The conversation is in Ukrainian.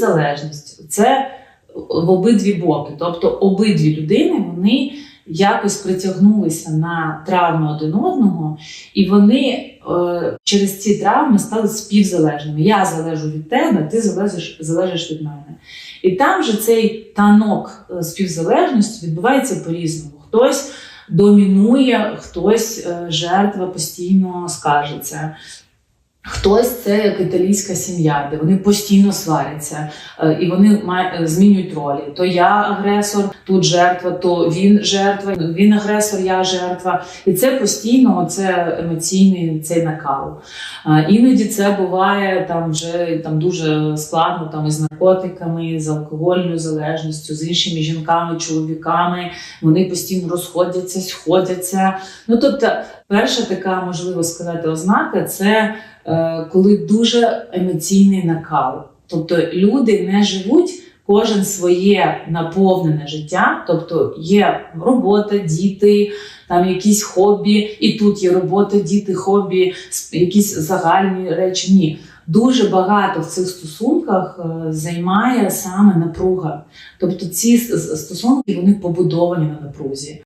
співзалежність це в обидві боки. Тобто обидві людини вони якось притягнулися на травми один одного, і вони е, через ці травми стали співзалежними. Я залежу від тебе, ти залежиш, залежиш від мене. І там же цей танок е, співзалежності відбувається по-різному. Хтось домінує, хтось е, жертва постійно скажеться. Хтось це як італійська сім'я, де вони постійно сваряться, е, і вони е, змінюють ролі. То я агресор, тут жертва, то він жертва, він агресор, я жертва. І це постійно це емоційний цей накал. Іноді це буває там вже там дуже складно там із наркотиками, з алкогольною залежністю, з іншими жінками, чоловіками. Вони постійно розходяться, сходяться. Ну тобто, перша така можливо сказати ознака це коли дуже емоційний накал. Тобто люди не живуть. Кожен своє наповнене життя, тобто є робота, діти, там якісь хобі, і тут є робота, діти, хобі, якісь загальні речі. Ні, дуже багато в цих стосунках е, займає саме напруга. Тобто ці стосунки вони побудовані на напрузі.